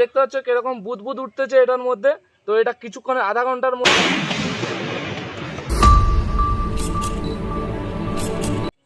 দেখতে পাচ্ছ কীরকম বুদবুদ উঠতেছে এটার মধ্যে। তো এটা কিছুক্ষণে আধা ঘণ্টার মধ্যে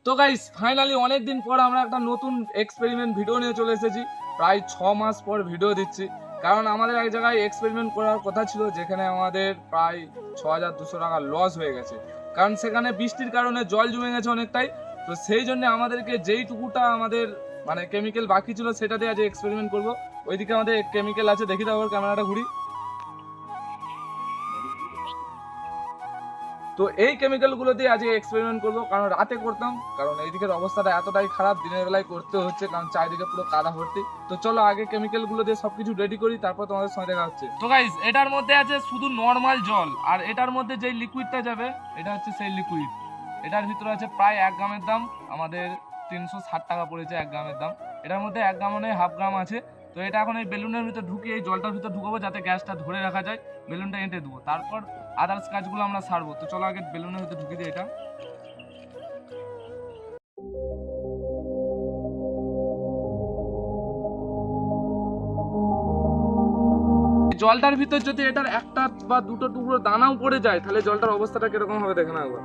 তো গাইস ফাইনালি অনেক দিন পর আমরা একটা নতুন এক্সপেরিমেন্ট ভিডিও নিয়ে চলে এসেছি। প্রায় ছ মাস পর ভিডিও দিচ্ছি। কারণ আমাদের এক জায়গায় এক্সপেরিমেন্ট করার কথা ছিল, যেখানে আমাদের প্রায় ছ হাজার দুশো টাকা লস হয়ে গেছে। কারণ সেখানে বৃষ্টির কারণে জল জমে গেছে অনেকটাই। তো সেই জন্য আমাদেরকে যেইটুকুটা আমাদের মানে কেমিক্যাল বাকি ছিল, সেটা দিয়ে আজ এক্সপেরিমেন্ট করব। ওইদিকে আমাদের কেমিক্যাল আছে, দেখি আবার ক্যামেরাটা ঘুরি। তো এই কেমিক্যালগুলো দিয়ে আজকে এক্সপেরিমেন্ট করব, কারণ রাতে করতাম, কারণ এইদিকের অবস্থাটা এতটাই খারাপ, দিনের বেলায় করতে হচ্ছে, কারণ চারিদিকে পুরো কাদা ভর্তি। তো চলো আগে কেমিক্যালগুলো দিয়ে সবকিছু রেডি করি, তারপর তোমাদের সঙ্গে দেখা হচ্ছে। তো গাইস এটার মধ্যে আছে শুধু নর্মাল জল, আর এটার মধ্যে যেই লিকুইডটা যাবে, এটা হচ্ছে সেই লিকুইড এটার ভিতরে আছে প্রায় এক গ্রামের দাম, আমাদের তিনশো ষাট টাকা পড়েছে এক গ্রামের দাম। এটার মধ্যে এক গ্রাম মানে হাফ গ্রাম আছে। তো এটা এখন এই বেলুনের ভিতরে ঢুকিয়ে, এই জলটার ভিতরে ঢুকাবো যাতে গ্যাসটা ধরে রাখা যায়। বেলুনটা এঁটে দেবো। তারপর আদার্স কাজগুলো আমরা সারবো। তো চলো আগে বেলুনের ভিতরে ঢুকিয়ে দিই এটা। জলটার ভিতর যদি এটার একটা বা দুটো টুকরো দানাও পড়ে যায়, তাহলে জলটার অবস্থাটা কীরকম হবে দেখে না একবার।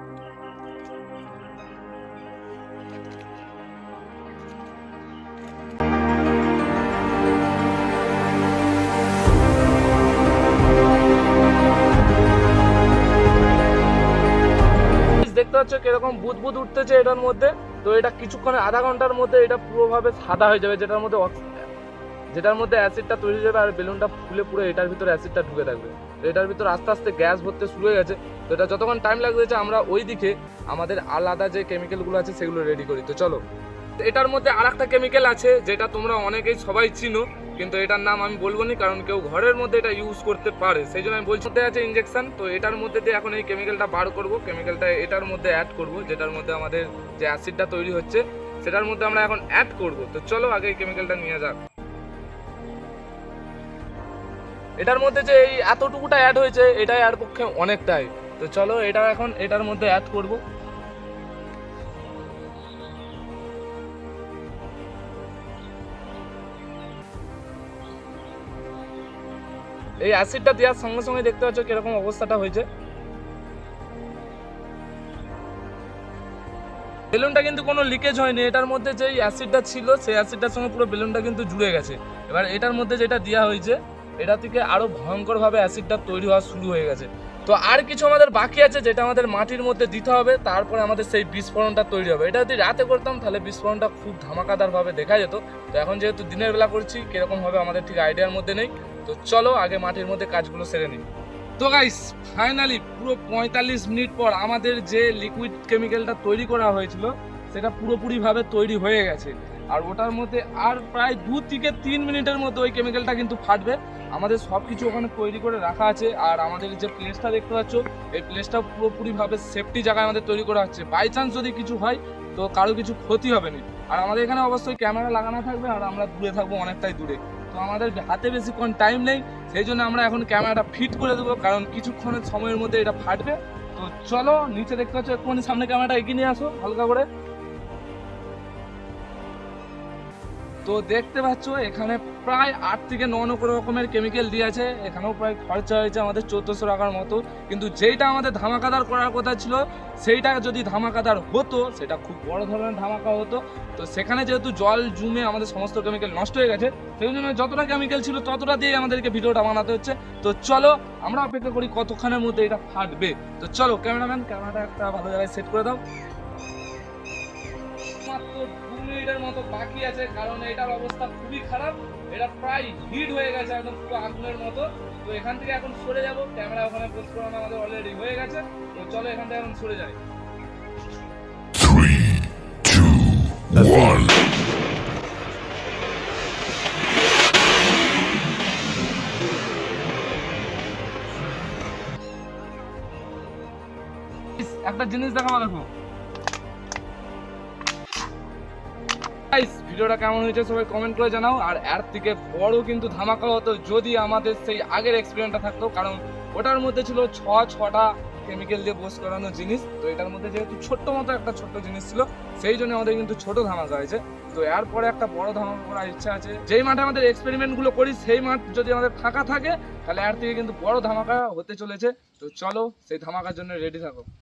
দেখতে পাচ্ছ কীরকম বুদবুদ উঠতেছে এটার মধ্যে? তো এটা কিছুক্ষণে আধা ঘণ্টার মধ্যে এটা পুরোভাবে সাদা হয়ে যাবে, যেটার মধ্যে যেটার মধ্যে অ্যাসিডটা তৈরি হয়ে যাবে আর বেলুনটা ফুলে পুরো এটার ভিতরে অ্যাসিডটা ঢুকে থাকবে। তো এটার ভিতর আস্তে আস্তে গ্যাস ভরতে শুরু হয়ে গেছে। তো এটা যতক্ষণ টাইম লাগতেছে আমরা ওই দিকে আমাদের আলাদা যে কেমিক্যালগুলো আছে সেগুলো রেডি করি। তো চলো। এটার মধ্যে আর একটা কেমিক্যাল আছে, যেটা তোমরা অনেকেই সবাই চিনো, কিন্তু এটার নাম আমি বলব না, কারণ কেউ ঘরের মধ্যে এটা ইউজ করতে পারে। সেই জন্য আমি বলছি আছে ইঞ্জেকশন তো এটার মধ্যে দিয়ে এখন এই কেমিক্যালটা বার করব। কেমিক্যালটা এটার মধ্যে অ্যাড করব, যেটার মধ্যে আমাদের যে অ্যাসিডটা তৈরি হচ্ছে, সেটার মধ্যে আমরা এখন অ্যাড করব। তো চলো আগে এই কেমিক্যালটা নিয়ে যাক। এটার মধ্যে যে এই এতটুকুটা অ্যাড হয়েছে, এটাই আর পক্ষে অনেকটাই। তো চলো এটা এখন এটার মধ্যে অ্যাড করব। এই অ্যাসিডটা দেওয়ার সঙ্গে সঙ্গে দেখতে পাচ্ছ কীরকম অবস্থাটা হয়েছে। বেলুনটা কিন্তু কোনো লিকেজ হয়নি, এটার মধ্যে যে অ্যাসিডটা ছিল, সেই অ্যাসিডটার সঙ্গে পুরো বেলুনটা কিন্তু জুড়ে গেছে। এবার এটার মধ্যে যেটা দেওয়া হয়েছে, এটা থেকে আরও ভয়ঙ্করভাবে অ্যাসিডটা তৈরি হওয়া শুরু হয়ে গেছে। তো আর কিছু আমাদের বাকি আছে যেটা আমাদের মাটির মধ্যে দিতে হবে, তারপরে আমাদের সেই বিস্ফোরণটা তৈরি হবে। এটা যদি রাতে করতাম, তাহলে বিস্ফোরণটা খুব ধামাকাদারভাবে দেখা যেত। তো এখন যেহেতু দিনের বেলা করছি, কীরকম হবে আমাদের ঠিক আইডিয়ার মধ্যে নেই। তো চলো আগে মাটির মধ্যে কাজগুলো সেরে নিই। তো গাইস ফাইনালি পুরো পঁয়তাল্লিশ মিনিট পর আমাদের যে লিকুইড কেমিক্যালটা তৈরি করা হয়েছিল, সেটা পুরোপুরিভাবে তৈরি হয়ে গেছে। আর ওটার মধ্যে আর প্রায় দু থেকে তিন মিনিটের মধ্যে ওই কেমিক্যালটা কিন্তু ফাটবে। আমাদের সব কিছু ওখানে তৈরি করে রাখা আছে। আর আমাদের যে প্লেসটা দেখতে পাচ্ছ, এই প্লেসটা পুরোপুরিভাবে সেফটি জায়গায় আমাদের তৈরি করা হচ্ছে। বাই চান্স যদি কিছু হয়, তো কারও কিছু ক্ষতি হবে না। আর আমাদের এখানে অবশ্যই ক্যামেরা লাগানো থাকবে, আর আমরা দূরে থাকব অনেকটাই দূরে। তো আমাদের হাতে বেশিক্ষণ টাইম নেই, সেই জন্য আমরা এখন ক্যামেরাটা ফিট করে দেবো, কারণ কিছুক্ষণের সময়ের মধ্যে এটা ফাটবে। তো চলো, নিচে দেখতে পাচ্ছ একটুখানি সামনে ক্যামেরাটা এগিয়ে নিয়ে আসো, হালকা করে। তো দেখতে পাচ্ছ, এখানে প্রায় আট থেকে ন রকমের কেমিক্যাল দিয়ে আছে। এখানেও প্রায় খরচা হয়েছে আমাদের চোদ্দোশো টাকার মতো। কিন্তু যেইটা আমাদের ধামাকাদার করার কথা ছিল, সেইটা যদি ধামাকাদার হতো, সেটা খুব বড় ধরনের ধামাকা হতো। তো সেখানে যেহেতু জল জুমে আমাদের সমস্ত কেমিক্যাল নষ্ট হয়ে গেছে, সেই জন্য যতটা কেমিক্যাল ছিল, ততটা দিয়ে আমাদেরকে ভিডিওটা বানাতে হচ্ছে। তো চলো, আমরা অপেক্ষা করি কতক্ষণের মধ্যে এটা ফাটবে। তো চলো, ক্যামেরাম্যান, ক্যামেরাটা একটা ভালো জায়গায় সেট করে দাও। মিনিটের মতো বাকি আছে কারণ এটার অবস্থা খুবই খারাপ। এটা প্রায় হিট হয়ে গেছে একদম পুরো আগুনের মতো। তো এখান থেকে এখন সরে যাব। ক্যামেরা ওখানে পোস্ট করানো আমাদের অলরেডি হয়ে গেছে। তো চলো এখান থেকে এখন সরে যাই। One. একটা জিনিস দেখাবো দেখো। ভিডিওটা কেমন হয়েছে সবাই কমেন্ট করে জানাও। আর এর থেকে বড় কিন্তু ধামাকা হতো যদি আমাদের সেই আগের এক্সপিরিয়েন্সটা থাকতো, কারণ ওটার মধ্যে ছিল ছ, ছটা কেমিক্যাল দিয়ে বোস করানো জিনিস। তো এটার মধ্যে যেহেতু ছোট্ট মতো একটা ছোট্ট জিনিস ছিল, সেই জন্য আমাদের কিন্তু ছোট ধামাকা হয়েছে। তো এরপরে একটা বড় ধামাকা করার ইচ্ছা আছে। যেই মাঠে আমাদের এক্সপেরিমেন্টগুলো করি, সেই মাঠ যদি আমাদের ফাঁকা থাকে, তাহলে এর থেকে কিন্তু বড় ধামাকা হতে চলেছে। তো চলো সেই ধামাকার জন্য রেডি থাকো।